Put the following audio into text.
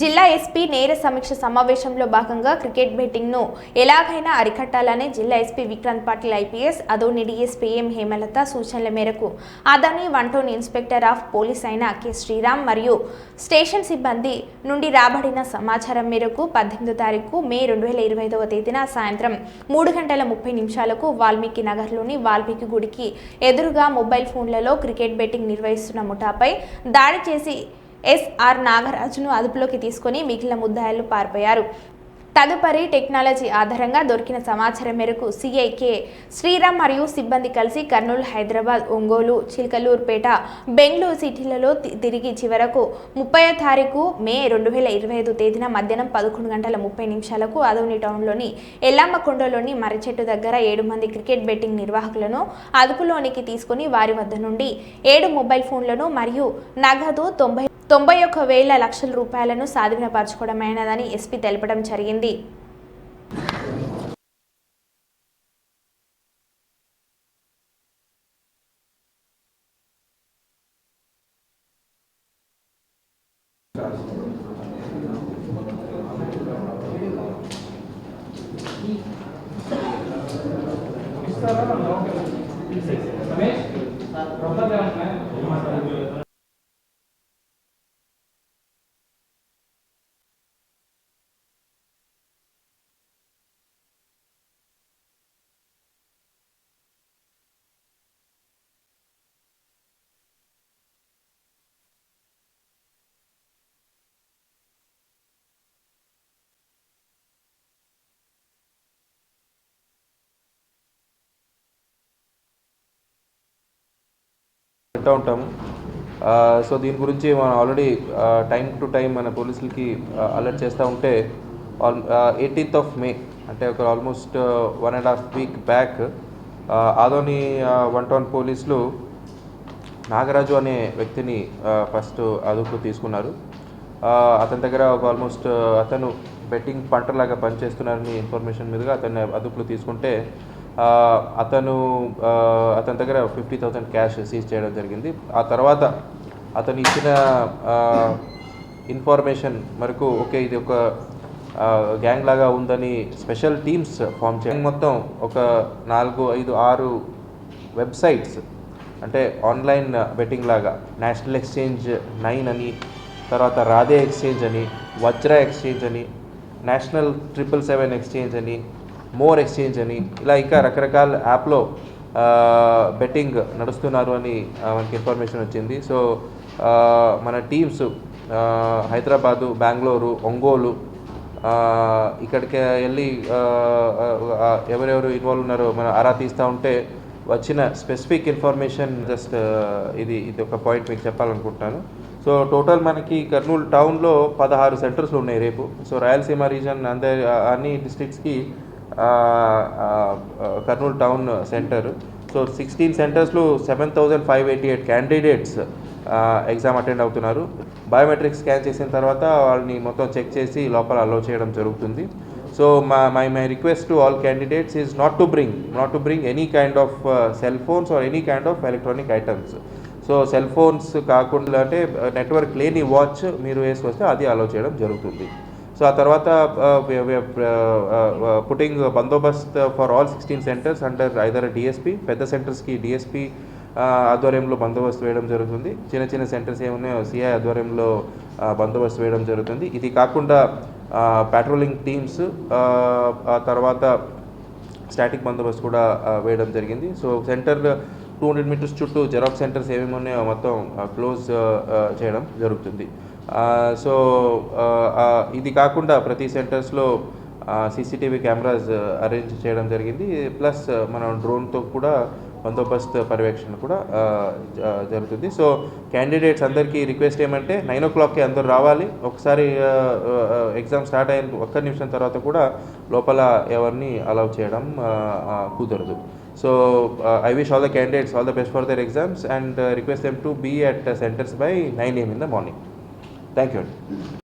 జిల్లా ఎస్పీ నేర సమీక్ష సమావేశంలో భాగంగా క్రికెట్ బెట్టింగ్ను ఎలాగైనా అరికట్టాలని జిల్లా SP Vikrant Patil IPS Adoni DSP M Hemalatha సూచనల మేరకు Adoni one inspector of police అయిన కె శ్రీరామ్ మరియు స్టేషన్ సిబ్బంది నుండి రాబడిన సమాచారం మేరకు పద్దెనిమిదో తారీఖు మే రెండు వేల ఇరవై ఐదవ తేదీన సాయంత్రం మూడు గంటల ముప్పై నిమిషాలకు వాల్మీకి నగర్లోని వాల్మీకి గుడికి ఎదురుగా మొబైల్ ఫోన్లలో క్రికెట్ బెట్టింగ్ నిర్వహిస్తున్న ముఠాపై దాడి చేసి ఎస్ఆర్ నాగరాజును అదుపులోకి తీసుకొని మిగిలిన ముద్దాయిలు పారిపోయారు. తదుపరి టెక్నాలజీ ఆధారంగా దొరికిన సమాచారం మేరకు సిఐకే శ్రీరామ్ మరియు సిబ్బంది కలిసి కర్నూలు హైదరాబాద్ ఒంగోలు చిలకలూరుపేట బెంగళూరు సిటీలలో తి- తిరిగి చివరకు ముప్పై తారీఖు మే రెండు వేల ఇరవై ఐదు తేదీన మధ్యాహ్నం పదకొండు గంటల ముప్పై నిమిషాలకు అదోని టౌన్లోని ఎల్లమ్మకొండలోని మర్రిచెట్టు దగ్గర ఏడు మంది క్రికెట్ బెట్టింగ్ నిర్వాహకులను అదుపులోనికి తీసుకుని వారి వద్ద నుండి ఏడు మొబైల్ ఫోన్లను మరియు నగదు తొంభై తొంభై ఒక్క వేల లక్షల రూపాయలను స్వాధీనపరచుకోవడమైనదని ఎస్పీ తెలపడం జరిగింది. పెడతా ఉంటాము. సో దీని గురించి మనం ఆల్రెడీ టైం టు టైం మన పోలీసులకి అలర్ట్ చేస్తూ ఉంటే ఆల్ ఎయిటీన్త్ ఆఫ్ మే అంటే ఒక almost one and half week back Adoni one town పోలీసులు నాగరాజు అనే వ్యక్తిని ఫస్ట్ అదుపు తీసుకున్నారు. అతని దగ్గర ఒక ఆల్మోస్ట్ అతను బెట్టింగ్ పంటలాగా పనిచేస్తున్నారని ఇన్ఫర్మేషన్ మీదుగా అతన్ని అదుపులో తీసుకుంటే అతను అతని దగ్గర ఫిఫ్టీ థౌసండ్ క్యాష్ సీజ్ చేయడం జరిగింది. ఆ తర్వాత అతను ఇచ్చిన ఇన్ఫర్మేషన్ వరకు ఓకే ఇది ఒక గ్యాంగ్ లాగా ఉందని స్పెషల్ టీమ్స్ ఫామ్ చేయడం మొత్తం ఒక నాలుగు ఐదు ఆరు వెబ్సైట్స్ అంటే ఆన్లైన్ బెట్టింగ్ లాగా నేషనల్ ఎక్స్చేంజ్ నైన్ అని తర్వాత రాధే ఎక్స్చేంజ్ అని వజ్ర ఎక్స్చేంజ్ అని నేషనల్ ట్రిపుల్ సెవెన్ ఎక్స్చేంజ్ అని మోర్ ఎక్స్చేంజ్ అని ఇలా ఇంకా రకరకాల యాప్లో బెట్టింగ్ నడుస్తున్నారు అని మనకి ఇన్ఫర్మేషన్ వచ్చింది. సో మన టీమ్స్ హైదరాబాదు బెంగళూరు ఒంగోలు ఇక్కడికి వెళ్ళి ఎవరెవరు ఇన్వాల్వ్ ఉన్నారో మనం ఆరా తీస్తూ ఉంటే వచ్చిన స్పెసిఫిక్ ఇన్ఫర్మేషన్ జస్ట్ ఇది ఇది ఒక పాయింట్ మీకు చెప్పాలనుకుంటున్నాను సో టోటల్ మనకి కర్నూలు టౌన్లో పదహారు సెంటర్స్లు ఉన్నాయి రేపు. సో రాయలసీమ రీజన్ అందరి అన్ని డిస్ట్రిక్ట్స్కి Kurnool town center. So sixteen సెంటర్స్లో seven thousand five eighty eight candidates exam attend అవుతున్నారు. బయోమెట్రిక్ స్కాన్ చేసిన తర్వాత వాళ్ళని మొత్తం చెక్ చేసి లోపల అలో చేయడం జరుగుతుంది. సో మా my my request to all candidates is not to bring not to bring any kind of cell phones or any kind of electronic items so cell phones కాకుండా అంటే uh, నెట్వర్క్ లేని watch మీరు వేసుకొస్తే అది అలో చేయడం జరుగుతుంది. So ఆ తర్వాత putting uh, uh, uh, Bandobast for all sixteen centers under either DSP పెద్ద సెంటర్స్కి డిఎస్పీ ఆధ్వర్యంలో బందోబస్తు వేయడం జరుగుతుంది. చిన్న చిన్న సెంటర్స్ ఏమున్నాయో సిఐ ఆధ్వర్యంలో బందోబస్తు వేయడం జరుగుతుంది. ఇది కాకుండా పెట్రోలింగ్ టీమ్స్ ఆ తర్వాత స్టాటిక్ బందోబస్తు కూడా వేయడం జరిగింది. So center two hundred meters చుట్టూ జెరాక్స్ సెంటర్స్ ఏమేమి ఉన్నాయో మొత్తం క్లోజ్ చేయడం జరుగుతుంది. సో ఇది కాకుండా ప్రతి సెంటర్స్లో సీసీటీవీ కెమెరాస్ అరేంజ్ చేయడం జరిగింది. ప్లస్ మనం డ్రోన్తో కూడా బందోబస్తు పర్యవేక్షణ కూడా జ- జరుగుతుంది. సో క్యాండిడేట్స్ అందరికీ రిక్వెస్ట్ ఏమంటే నైన్ ఓ క్లాక్కి అందరూ రావాలి. ఒకసారి ఎగ్జామ్ స్టార్ట్ అయిన ఒక్క నిమిషం తర్వాత కూడా లోపల ఎవరిని అలౌ చేయడం కుదరదు. So I wish all the candidates all the best for their exams and request them to be at centers by nine AM in the morning. Thank you అండి